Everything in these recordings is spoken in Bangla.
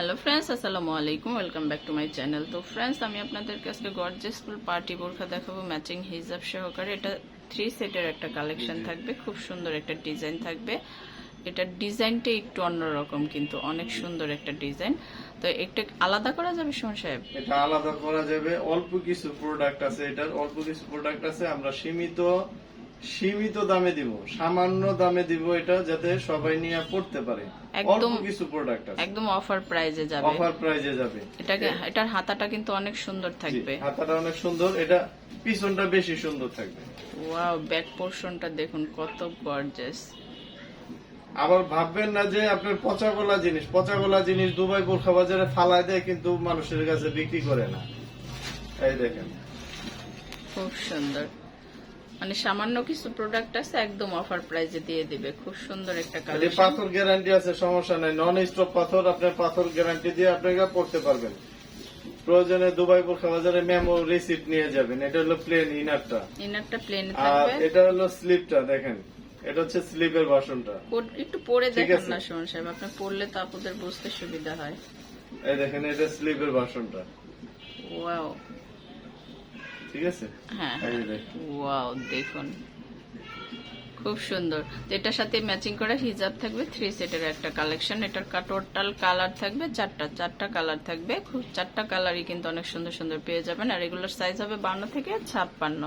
হ্যালো ফ্রেন্ডস আসসালামু আলাইকুম welcome back to my channel তো ফ্রেন্ডস আমি আপনাদেরকে আজকে গর্জেস ফুল পার্টি বোরখা দেখাবো ম্যাচিং হিজাব সহকারে। এটা থ্রি সেটের একটা কালেকশন থাকবে খুব সুন্দর একটা ডিজাইন থাকবে। এটার ডিজাইনটা একটু অন্যরকম কিন্তু অনেক সুন্দর একটা ডিজাইন তো একটা আলাদা করা যাবে সোহন সাহেব? এটা আলাদা করা যাবে। অল্প কিছু প্রোডাক্ট আছে এটার। অল্প কিছু প্রোডাক্ট আছে। আমরা সীমিত সীমিত দামে দিব সামান্য দামে দিব এটা যাতে সবাই নিয়ে পড়তে পারে। একদম- কিছু প্রোডাক্ট আছে। একদম অফার প্রাইজে যাবে। অফার প্রাইজে যাবে। এটাকে এটার হাতাটা কিন্তু অনেক সুন্দর থাকবে। হাতাটা অনেক সুন্দর এটা পিছনটা বেশি সুন্দর থাকবে। ওয়াও ব্যাক পোর্শনটা দেখুন কত গর্জেস আবার ভাববেন না যে আপনার পচা গলা জিনিস পচা গলা জিনিস দুবাই বোরখা বাজারে ফালায় দেয় কিন্তু মানুষের কাছে বিক্রি করে না। এই দেখেন। খুব সুন্দর। মানে সামান্য কিছু প্রোডাক্ট আছে একদম অফার প্রাইজে দিয়ে দিবে। খুব সুন্দর একটা কালেকশন পাথর গ্যারান্টি আছে সমস্যা নাই। নন স্টপ পাথর আপনার পাথর গ্যারান্টি দিয়ে আপনারা পড়তে পারবেন। প্রয়োজনে দুবাই বোরখা বাজারে মেমো রিসিপ্ট নিয়ে যাবেন। এটা হলো প্লেন ইনারটা ইনারটা প্লেন আর থাকবে। এটা হলো স্লিপটা দেখেন। এটা হচ্ছে স্লিপের ভাষণটা একটু পরে দেখেন। না সোহন সাহেব। আপনি পড়লে তো আপনাদের বুঝতে সুবিধা হয়। এই দেখেন এটা স্লিপের ভাষণটা ওয়াও ঠিক আছে? হ্যাঁ ওয়াও দেখুন। খুব সুন্দর। এটার সাথে ম্যাচিং করা হিজাব থাকবে থ্রি সেটের একটা কালেকশন এটার টোটাল কালার থাকবে চারটা চারটা কালার থাকবে। খুব চারটা কালারই কিন্তু অনেক সুন্দর সুন্দর পেয়ে যাবেন। আর এগুলোর সাইজ হবে বান্ন থেকে ছাপ্পান্ন।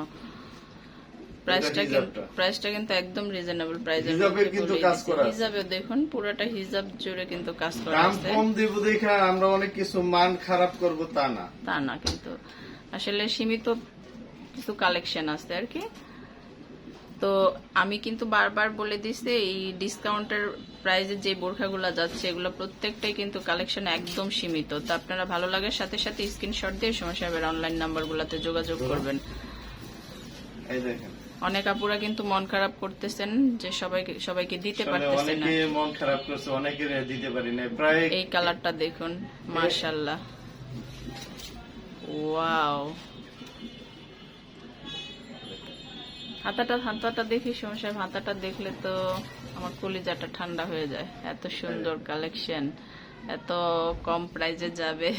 প্রাইসটা কিন্তু প্রাইসটা কিন্তু একদম রিজনেবল হিজাবের কিন্তু কাজ করা হিজাবে দেখুন পুরোটা হিজাব জুড়ে কিন্তু কাজ করা দাম কম দিব দেখা আমরা অনেক কিছু মান খারাপ করব তা না। তা না কিন্তু। আসলে সীমিত কিছু কালেকশন আছে আর কি। তো আমি কিন্তু বারবার বলে দিছি এই ডিসকাউন্টের প্রাইজে যে বোরখাগুলো যাচ্ছে এগুলো প্রত্যেকটাই কিন্তু কালেকশন একদম সীমিত। তো আপনারা ভালো লাগার সাথে সাথে স্ক্রিনশট দিয়ে সময় সাহেবের অনলাইন নাম্বারগুলোতে যোগাযোগ করবেন। এই দেখেন। অনেক আপুরা কিন্তু মন খারাপ করতেছেন যে সবাইকে সবাইকে দিতে পারতেছেন না। অনেকে মন খারাপ করছে অনেকের দিতে পারি না প্রায় এই কালারটা দেখুন মার্শাল্লাহ ওয়াও হাতাটা হাতাটা দেখি সমস্যা হাতাটা দেখলে তো আমার কলিজাটা ঠান্ডা হয়ে যায়। এত সুন্দর কালেকশন এত কম প্রাইজে যাবে।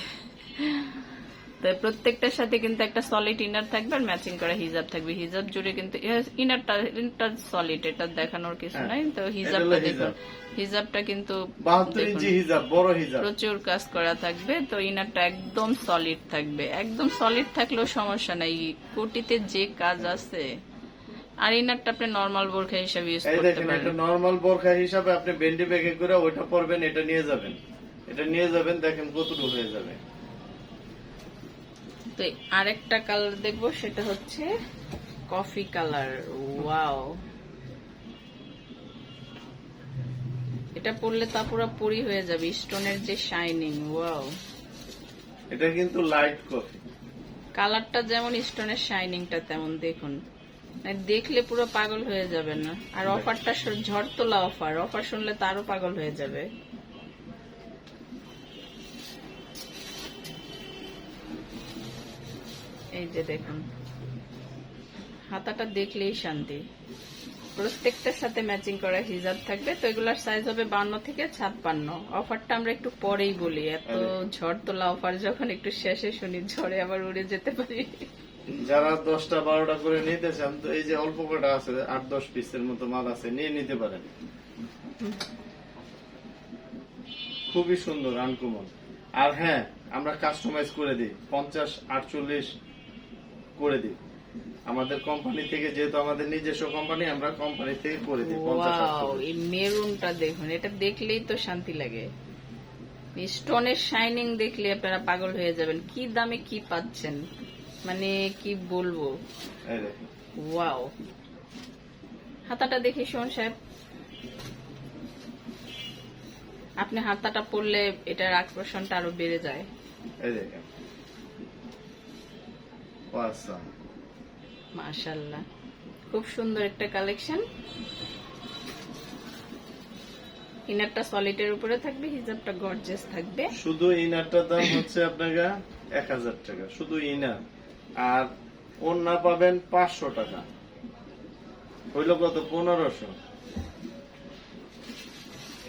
প্রত্যেকটার সাথে কিন্তু একটা সলিড ইনার থাকবে আর ম্যাচিং করা হিজাব থাকবে। হিজাব জুড়ে কিন্তু ইনারটা ইনারটা সলিড এটা দেখানোর কিছু হ্যাঁ, নাই। তো হিজাবটা দেখুন হিজাব। হিজাবটা কিন্তু প্রচুর কাজ করা থাকবে। তো ইনারটা একদম সলিড থাকবে। একদম সলিড থাকলেও সমস্যা নাই। কোটিতে যে কাজ আছে আর ইনারটা আপনি নর্মাল বোরখা হিসাবে ইউজ করতে পারেন। এটা নর্মাল বোরখা হিসাবে আপনি বেন্ডি ব্যাগে করে ওইটা পরবেন এটা নিয়ে যাবেন। এটা নিয়ে যাবেন দেখেন কতটুকু হয়ে যাবে। তো আরেকটা কালার দেখব সেটা হচ্ছে কফি কালার ওয়াও এটা পরলে তা পুরো পরি হয়ে যাবে স্টোনের যে শাইনিং ওয়াও এটা কিন্তু লাইট কফি কালারটা যেমন স্টোনের শাইনিংটা তেমন দেখুন। মানে দেখলে পুরো পাগল হয়ে যাবে না। আর অফারটা ঝড় তোলা অফার অফার শুনলে তারও পাগল হয়ে যাবে। এই যে দেখুন হাতাটা দেখলেই শান্তি। প্রত্যেকটার সাথে ম্যাচিং করা হিজাব থাকবে তো এগুলার সাইজ হবে বান্ন থেকে ছাপ্পান্ন। অফারটা আমরা একটু পরেই বলি এত ঝড় তোলা অফার যখন একটু শেষে শুনি ঝড়ে আবার উড়ে যেতে পারি। যারা দশটা বারোটা করে নিতে চান তো এই যে অল্প কটা আছে আট দশ পিসের মতো মাল আছে নিয়ে নিতে পারেন। খুবই সুন্দর আনকমন আর হ্যাঁ আমরা কাস্টমাইজ করে দিই পঞ্চাশ আটচল্লিশ করে দিই। আমাদের কোম্পানি থেকে যেহেতু আমাদের নিজস্ব কোম্পানি আমরা কোম্পানি থেকে করে দিই ওয়াও এই মেরুনটা দেখুন এটা দেখলেই তো শান্তি লাগে। স্টোনের শাইনিং দেখলে আপনারা পাগল হয়ে যাবেন। কি দামে কি পাচ্ছেন? মানে কি বলব? ওয়াও হাতাটা দেখি শোন সাহেব। আপনি হাতাটা পরলে এটার আকর্ষণটা আরও বেড়ে যায়। এই দেখেন। মাশাল্লাহ খুব সুন্দর একটা কালেকশন। ইনারটা সলিডের উপরে থাকবে হিজাবটা থাকবে। শুধু ইনারটার দাম হচ্ছে আপনাকে এক হাজার টাকা শুধু ইনার। আর ওন্না পাবেন পাঁচশো টাকা। হইল কত? পনেরোশো।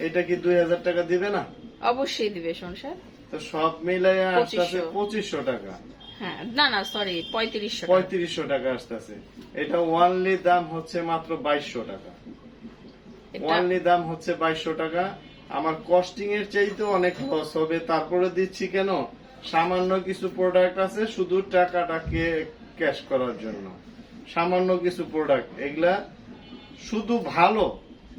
এটা কি দুই হাজার টাকা দিবে না? অবশ্যই দিবে সংসার তো সব মিলাইয়া আসতেছে 2500 পঁচিশশো টাকা। হ্যাঁ না না সরি পঁয়ত্রিশশো পঁয়ত্রিশশো টাকা আসতেছে। এটা ওয়ানলি দাম হচ্ছে মাত্র বাইশশো টাকা। ওয়ানলি দাম হচ্ছে বাইশশো টাকা। আমার কস্টিং এর চাইতে অনেক লস হবে। তারপরে দিচ্ছি কেন? সামান্য কিছু প্রোডাক্ট আছে শুধু টাকাটাকে ক্যাশ করার জন্য। সামান্য কিছু প্রোডাক্ট এগুলা শুধু ভালো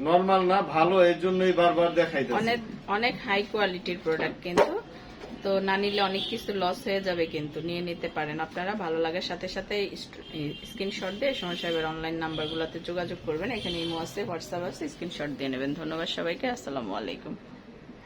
নর্মাল না ভালো এর জন্যই বারবার দেখাইতেছি। অনেক অনেক হাই কোয়ালিটির প্রোডাক্ট কিন্তু তো না নিলে অনেক কিছু লস হয়ে যাবে কিন্তু, নিয়ে নিতে পারেন। আপনারা ভালো লাগার সাথে সাথে স্ক্রিনশট দিয়ে সময় সাহেবের অনলাইন নাম্বারগুলোতে যোগাযোগ করবেন। এখানে ইমো আছে হোয়াটসঅ্যাপ আছে স্ক্রিনশট দিয়ে নেবেন। ধন্যবাদ সবাইকে, আসসালামু আলাইকুম।